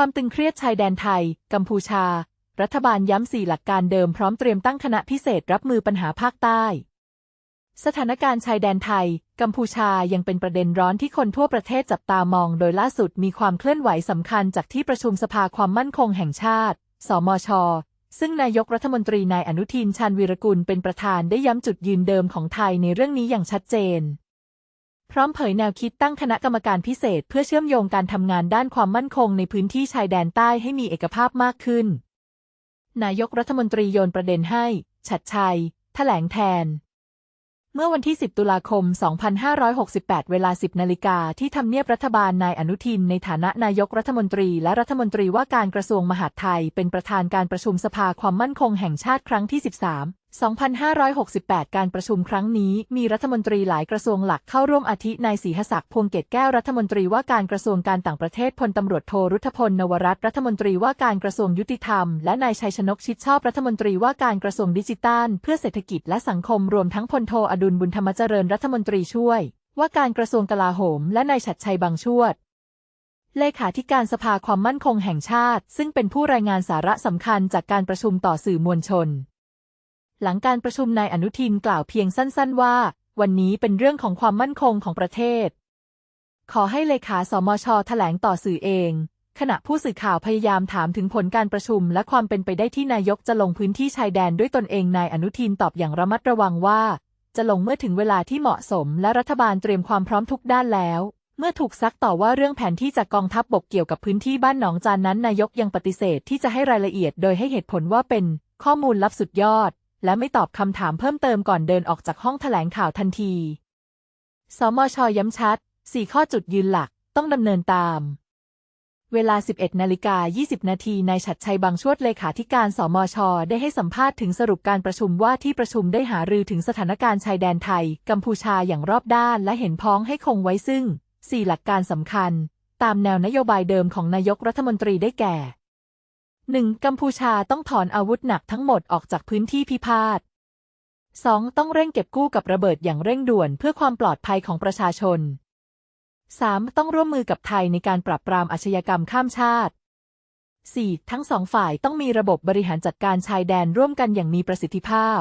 ความตึงเครียดชายแดนไทย กัมพูชา รัฐบาลย้ำสี่หลักการเดิมพร้อมเตรียมตั้งคณะพิเศษรับมือปัญหาภาคใต้ สถานการณ์ชายแดนไทย กัมพูชายังเป็นประเด็นร้อนที่คนทั่วประเทศจับตามอง โดยล่าสุดมีความเคลื่อนไหวสำคัญจากที่ประชุมสภาความมั่นคงแห่งชาติ สมช ซึ่งนายกรัฐมนตรีนายอนุทินชาญวีรกุลเป็นประธานได้ย้ำจุดยืนเดิมของไทยในเรื่องนี้อย่างชัดเจน พร้อมเผยแนวคิดตั้งคณะกรรมการพิเศษ เพื่อเชื่อมโยงการทำงานด้านความมั่นคงในพื้นที่ชายแดนใต้ให้มีเอกภาพมากขึ้น นายกรัฐมนตรีโยนประเด็นให้ฉัดชัย แถลงแทน เมื่อวันที่ 10 ตุลาคม 2568 เวลา 10 นาฬิกาที่ทำเนียบรัฐบาลนายอนุทิน ในฐานะนายกรัฐมนตรี และรัฐมนตรีว่าการกระทรวงมหาดไทย เป็นประธานการประชุมสภาความมั่นคงแห่งชาติครั้งที่ 13 2568 การประชุมครั้งนี้มีรัฐมนตรีหลายกระทรวงหลักเข้าร่วมอาทินายศรีหศักดิ์พวงเกตแก้วรัฐมนตรีว่าการกระทรวงการต่างประเทศพลตำรวจโทรุทธพลนวรัตนรัฐมนตรีว่าการกระทรวงยุติธรรม และนายชัยชนกชิดชอบรัฐมนตรีว่าการกระทรวงดิจิทัลเพื่อเศรษฐกิจและสังคมรวมทั้งพลโทอดุลบุญธรรมเจริญรัฐมนตรีช่วย ว่าการกระทรวงกลาโหม และนายฉัดชัยบางชวดเลขาธิการสภาความมั่นคงแห่งชาติ ซึ่งเป็นผู้รายงานสาระสำคัญจากการประชุมต่อสื่อมวลชน หลังการประชุมนายอนุทินกล่าวเพียงสั้นๆว่า วันนี้เป็นเรื่องของความมั่นคงของประเทศ ขอให้เลขาสมชแถลงต่อสื่อเอง ขณะผู้สื่อข่าวพยายามถามถึงผลการประชุม และความเป็นไปได้ที่นายกจะลงพื้นที่ชายแดนด้วยตนเองนายอนุทินตอบอย่างระมัดระวังว่า จะลงเมื่อถึงเวลาที่เหมาะสม และรัฐบาลเตรียมความพร้อมทุกด้านแล้วเมื่อถูกซักต่อว่าเรื่องแผนที่จากกองทัพบบกเกี่ยวกับพื้นที่บ้านหนองจานนั้นนายกยังปฏิเสธที่จะให้รายละเอียดโดยให้เหตุผลว่าเป็นข้อมูลลับสุดยอด และไม่ตอบคำถามเพิ่มเติมก่อนเดินออกจากห้องแถลงข่าวทันที สมชย้ำชัด 4 ข้อจุดยืนหลักต้องดำเนินตาม เวลา 11นาฬิกา20 นาทีนายฉัดชัยบางชวดเลขาธิการสมช ได้ให้สัมภาษณ์ถึงสรุปการประชุมว่าที่ประชุมได้หารือถึงสถานการณ์ชายแดนไทย กัมพูชาอย่างรอบด้านและเห็นพ้องให้คงไว้ซึ่ง 4 หลักการสำคัญ ตามแนวนโยบายเดิมของนายกรัฐมนตรีได้แก่ 1. กัมพูชาต้องถอนอาวุธหนักทั้งหมดออกจากพื้นที่พิพาท 2. ต้องเร่งเก็บกู้กับระเบิดอย่างเร่งด่วนเพื่อความปลอดภัยของประชาชน 3. ต้องร่วมมือกับไทยในการปราบปรามอาชญากรรมข้ามชาติ 4. ทั้งสองฝ่ายต้องมีระบบบริหารจัดการชายแดนร่วมกันอย่างมีประสิทธิภาพ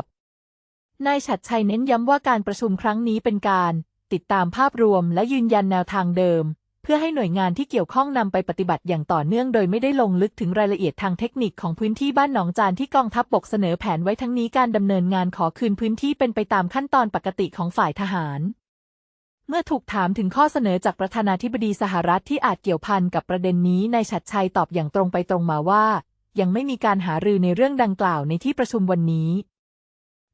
นายฉัดชัยเน้นย้ำว่าการประชุมครั้งนี้เป็นการ ติดตามภาพรวมและยืนยันแนวทางเดิม เพื่อให้หน่วยงานที่เกี่ยวข้องนำไปปฏิบัติอย่างต่อเนื่องโดยไม่ได้ลงลึกถึงรายละเอียดทางเทคนิคของพื้นที่บ้านหนองจานที่กองทัพบบกเสนอแผนไว้ทั้งนี้การดำเนินงานขอคืนพื้นที่เป็นไปตามขั้นตอนปกติของฝ่ายทหารเมื่อถูกถามถึงข้อเสนอจากประธานาธิบดีสหรัฐที่อาจเกี่ยวพันกับประเด็นนี้ นายฉัดชัยตอบอย่างตรงไปตรงมาว่า ยังไม่มีการหารือในเรื่องดังกล่าวในที่ประชุมวันนี้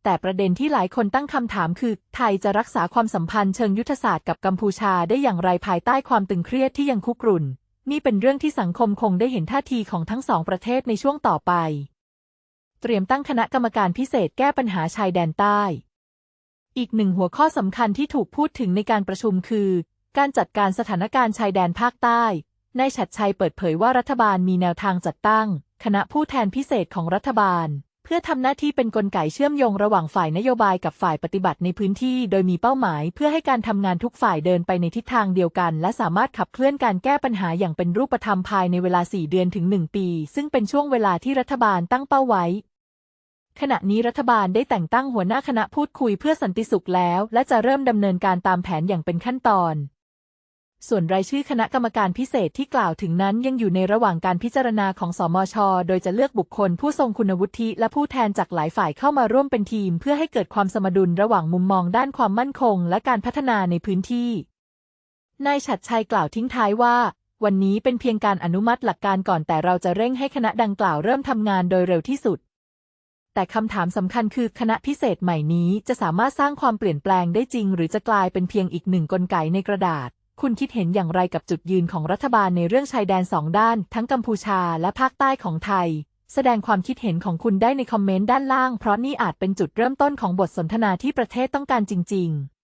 แต่ประเด็นที่หลายคนตั้งคำถามคือ ไทยจะรักษาความสัมพันธ์เชิงยุทธศาสตร์กับกัมพูชาได้อย่างไรภายใต้ความตึงเครียดที่ยังคุกรุ่น นี่เป็นเรื่องที่สังคมคงได้เห็นท่าทีของทั้งสองประเทศในช่วงต่อไป เตรียมตั้งคณะกรรมการพิเศษแก้ปัญหาชายแดนใต้ อีกหนึ่งหัวข้อสำคัญที่ถูกพูดถึงในการประชุมคือ การจัดการสถานการณ์ชายแดนภาคใต้นายฉัดชัยเปิดเผยว่ารัฐบาลมีแนวทางจัดตั้ง คณะผู้แทนพิเศษของรัฐบาล พื่อทำหน้าที่เป็นนกลไกเชื่อมโยงระหว่างฝ่ายนโยบายกับฝ่ายปฏิบัติในพื้นที่ โดยมีเป้าหมาย เพื่อให้การทำงานทุกฝ่ายเดินไปในทิศทางเดียวกัน และสามารถขับเคลื่อนการแก้ปัญหาอย่างเป็นรูปธรรมภายในเวลา 4 เดือนถึง 1 ปี ซึ่งเป็นช่วงเวลาที่รัฐบาลตั้งเป้าไว้ขณะนี้รัฐบาลได้แต่งตั้งหัวหน้าคณะพูดคุยเพื่อสันติสุขแล้ว และจะเริ่มดำเนินการตามแผนอย่างเป็นขั้นตอน ส่วนรายชื่อคณะกรรมการพิเศษที่กล่าวถึงนั้นยังอยู่ในระหว่างการพิจารณาของสมช โดยจะเลือกบุคคลผู้ทรงคุณวุฒิและผู้แทนจากหลายฝ่ายเข้ามาร่วมเป็นทีม เพื่อให้เกิดความสมดุลระหว่างมุมมองด้านความมั่นคง และการพัฒนาในพื้นที่ นายฉัดชัยกล่าวทิ้งท้ายว่า วันนี้เป็นเพียงการอนุมัติหลักการก่อนแต่เราจะเร่งให้คณะดังกล่าวเริ่มทำงานโดยเร็วที่สุด แต่คำถามสำคัญคือคณะพิเศษใหม่นี้จะสามารถสร้างความเปลี่ยนแปลงได้จริง หรือจะกลายเป็นเพียงอีกหนึ่งกลไกในกระดาษ คุณคิดเห็นอย่างไรกับจุดยืนของรัฐบาลในเรื่องชายแดนสองด้าน ทั้งกัมพูชาและภาคใต้ของไทย แสดงความคิดเห็นของคุณได้ในคอมเมนต์ด้านล่าง เพราะนี่อาจเป็นจุดเริ่มต้นของบทสนทนาที่ประเทศต้องการจริง ๆ